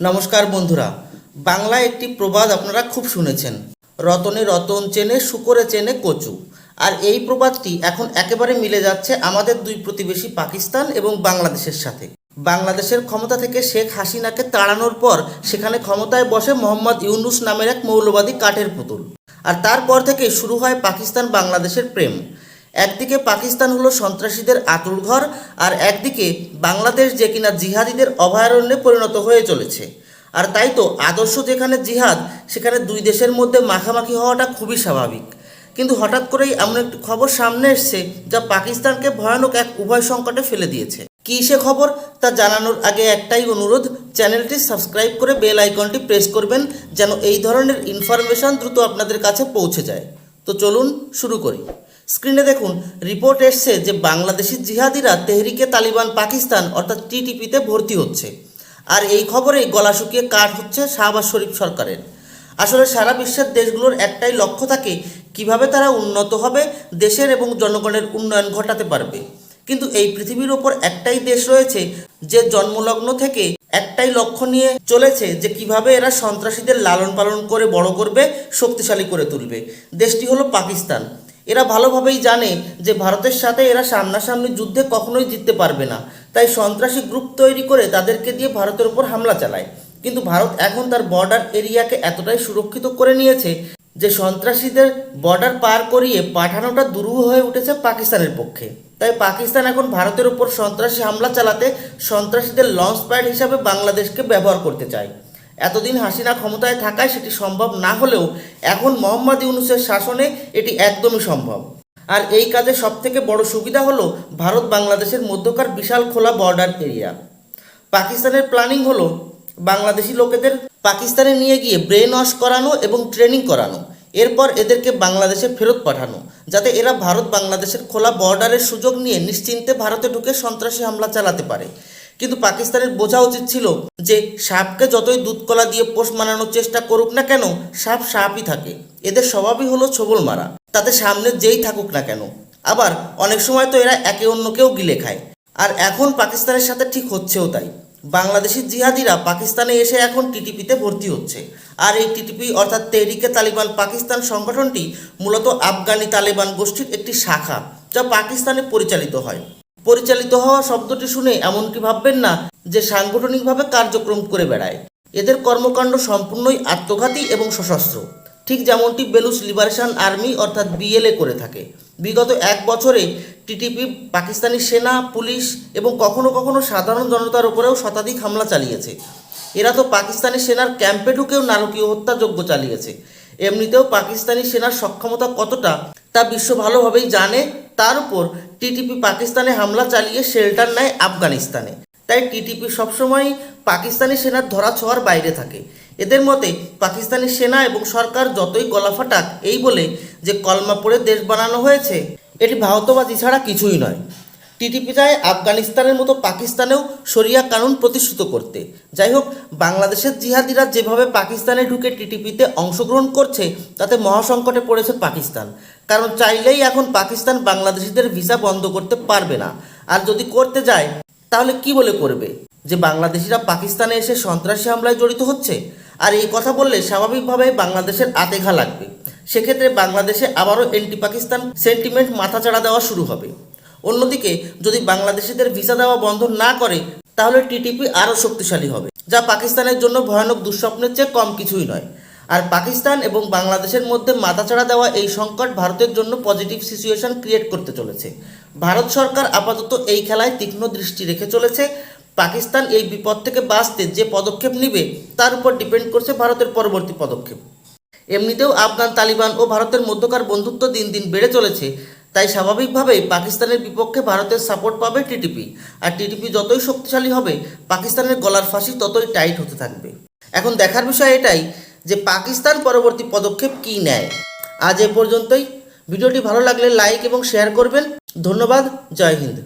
নমস্কার বন্ধুরা, বাংলায় একটি প্রবাদ আপনারা খুব শুনেছেন। রতনে রতন চেনে, শুকরে চেনে কচু। আর এই প্রবাদটি এখন একেবারে মিলে যাচ্ছে আমাদের দুই প্রতিবেশী পাকিস্তান এবং বাংলাদেশের সাথে। বাংলাদেশের ক্ষমতা থেকে শেখ হাসিনাকে তাড়ানোর পর সেখানে ক্ষমতায় বসে মোহাম্মদ ইউনুস নামের এক মৌলবাদী কাঠের পুতুল। আর তারপর থেকে শুরু হয় পাকিস্তান বাংলাদেশের প্রেম। একদিকে পাকিস্তান হলো সন্ত্রাসীদের আতুলঘর আর একদিকে বাংলাদেশ যে কিনা জিহাদিদের অভয়ারণ্যে পরিণত হয়ে চলেছে। আর তাই তো আদর্শ যেখানে জিহাদ, সেখানে দুই দেশের মধ্যে মাখামাখি হওয়াটা খুবই স্বাভাবিক। কিন্তু হঠাৎ করেই এমন একটি খবর সামনে এসছে, যা পাকিস্তানকে ভয়ানক এক উভয় সংকটে ফেলে দিয়েছে। কী সে খবর? তা জানানোর আগে একটাই অনুরোধ, চ্যানেলটি সাবস্ক্রাইব করে বেল আইকনটি প্রেস করবেন, যেন এই ধরনের ইনফরমেশন দ্রুত আপনাদের কাছে পৌঁছে যায়। তো চলুন শুরু করি। স্ক্রিনে দেখুন রিপোর্ট এসছে যে বাংলাদেশি জিহাদিরা তেহরিকে তালিবান পাকিস্তান, অর্থাৎ টিটিপিতে ভর্তি হচ্ছে। আর এই খবরেই গলা শুকিয়ে কাঠ হচ্ছে শাহবাজ শরীফ সরকারের। আসলে সারা বিশ্বের দেশগুলোর একটাই লক্ষ্য থাকে, কীভাবে তারা উন্নত হবে, দেশের এবং জনগণের উন্নয়ন ঘটাতে পারবে। কিন্তু এই পৃথিবীর ওপর একটাই দেশ রয়েছে, যে জন্মলগ্ন থেকে একটাই লক্ষ্য নিয়ে চলেছে, যে কীভাবে এরা সন্ত্রাসীদের লালন পালন করে বড় করবে, শক্তিশালী করে তুলবে। দেশটি হলো পাকিস্তান। এরা ভালোভাবেই জানে যে ভারতের সাথে এরা সামনাসামনি যুদ্ধে কখনোই জিততে পারবে না। তাই সন্ত্রাসী গ্রুপ তৈরি করে তাদেরকে দিয়ে ভারতের উপর হামলা চালায়। কিন্তু ভারত এখন তার বর্ডার এরিয়াকে এতটাই সুরক্ষিত করে নিয়েছে যে সন্ত্রাসীদের বর্ডার পার করিয়ে পাঠানোটা দুরূহ হয়ে উঠেছে পাকিস্তানের পক্ষে। তাই পাকিস্তান এখন ভারতের উপর সন্ত্রাসী হামলা চালাতে সন্ত্রাসীদের লঞ্চ প্যাড হিসাবে বাংলাদেশকে ব্যবহার করতে চায়। এতদিন হাসিনা ক্ষমতায় থাকায় সেটি সম্ভব না হলেও এখন মোহাম্মদ ইউনুসের শাসনে এটি একদমই সম্ভব। আর এই কাজে সবথেকে বড় সুবিধা হলো ভারত বাংলাদেশের মধ্যকার বিশাল খোলা বর্ডার এরিয়া পাকিস্তানের প্ল্যানিং হলো বাংলাদেশি লোকেদের পাকিস্তানে নিয়ে গিয়ে ব্রেন ওয়াশ করানো এবং ট্রেনিং করানো। এরপর এদেরকে বাংলাদেশে ফেরত পাঠানো, যাতে এরা ভারত বাংলাদেশের খোলা বর্ডারের সুযোগ নিয়ে নিশ্চিন্তে ভারতে ঢুকে সন্ত্রাসী হামলা চালাতে পারে। কিন্তু পাকিস্তানের বোঝা উচিত ছিল যে সাপকে যতই দুধকলা দিয়ে পোষ মানানোর চেষ্টা করুক না কেন, সাপ সাপই থাকে। এদের স্বভাবই হলো ছবল মারা। তাতে সামনে যেই থাকুক না কেন। আবার অনেক সময় তো এরা একে অন্যকেও গিলে খায়। আর এখন পাকিস্তানের সাথে ঠিক হচ্ছেও তাই। বাংলাদেশি জিহাদিরা পাকিস্তানে এসে এখন টিটিপিতে ভর্তি হচ্ছে। আর এই টিটিপি অর্থাৎ তেহরিকে তালিবান পাকিস্তান সংগঠনটি মূলত আফগানি তালিবান গোষ্ঠীর একটি শাখা, যা পাকিস্তানে পরিচালিত হয়। পরিচালিত হওয়া শব্দটি শুনে এমনটি ভাববেন না যে সাংগঠনিকভাবে কার্যক্রম করে বেড়ায়। এদের কর্মকাণ্ড সম্পূর্ণই আত্মঘাতী এবং সশস্ত্র। ঠিক যেমনটি বেলুস লিবারেশন আর্মি অর্থাৎ বিএলএ করে থাকে। বিগত এক বছরে টিটিপি, পাকিস্তানি সেনা, পুলিশ এবং কখনো কখনো সাধারণ জনতার উপরেও শতাধিক হামলা চালিয়েছে। এরা তো পাকিস্তানি সেনার ক্যাম্পে ঢুকেও নারকীয় হত্যাযজ্ঞ চালিয়েছে। এমনিতেও পাকিস্তানি সেনার সক্ষমতা কতটা তা বিশ্ব ভালোভাবেই জানে তার উপর টিটিপি পাকিস্তানে হামলা চালিয়ে শেল্টার নেয় আফগানিস্তানে। তাই টিটিপি সবসময় পাকিস্তানি সেনার ধরা ছোঁয়ার বাইরে থাকে। এদের মতে, পাকিস্তানি সেনা এবং সরকার যতই গলা ফাটাক, এই বলে যে কলমা পড়ে দেশ বানানো হয়েছে, এটি ভারতবাদী ছাড়া কিছুই নয়। টিটিপি চায় আফগানিস্তানের মতো পাকিস্তানেও শরিয়া কানুন প্রতিষ্ঠিত করতে। যাই হোক, বাংলাদেশের জিহাদিরা যেভাবে পাকিস্তানে ঢুকে টিটিপিতে অংশগ্রহণ করছে, তাতে মহাসংকটে পড়েছে পাকিস্তান। কারণ চাইলেই এখন পাকিস্তান বাংলাদেশিদের ভিসা বন্ধ করতে পারবে না। আর যদি করতে যায়, তাহলে কি বলে করবে? যে বাংলাদেশিরা পাকিস্তানে এসে সন্ত্রাসী হামলায় জড়িত হচ্ছে? আর এই কথা বললে স্বাভাবিকভাবেই বাংলাদেশের আতেঘা লাগবে। সেক্ষেত্রে বাংলাদেশে আবারও এন্টি পাকিস্তান সেন্টিমেন্ট মাথাচাড়া দেওয়া শুরু হবে। অন্যদিকে, যদি বাংলাদেশিদের ভিসা দেওয়া বন্ধ না করে, তাহলে টিটিপি আরও শক্তিশালী হবে, যা পাকিস্তানের জন্য ভয়ানক দুঃস্বপ্নের চেয়ে কম কিছুই নয়। আর পাকিস্তান এবং বাংলাদেশের মধ্যে মাথাচাড়া দেওয়া এই সংকট ভারতের জন্য পজিটিভ সিচুয়েশন ক্রিয়েট করতে চলেছে। ভারত সরকার আপাতত এই খেলায় তীক্ষ্ণ দৃষ্টি রেখে চলেছে। পাকিস্তান এই বিপদ থেকে বাঁচতে যে পদক্ষেপ নেবে, তার উপর ডিপেন্ড করছে ভারতের পরবর্তী পদক্ষেপ। এমনিতেও আফগান তালিবান ও ভারতের মধ্যকার বন্ধুত্ব দিন দিন বেড়ে চলেছে। তাই স্বাভাবিকভাবেই পাকিস্তানের বিপক্ষে ভারতের সাপোর্ট পাবে টিটিপি আর টিটিপি যতই শক্তিশালী হবে, পাকিস্তানের গলার ফাঁসি ততই টাইট হতে থাকবে। এখন দেখার বিষয় এটাই যে পাকিস্তান পরবর্তী পদক্ষেপ কী নেয়। আজ এ পর্যন্তই। ভিডিওটি ভালো লাগলে লাইক এবং শেয়ার করবেন। ধন্যবাদ। জয় হিন্দ।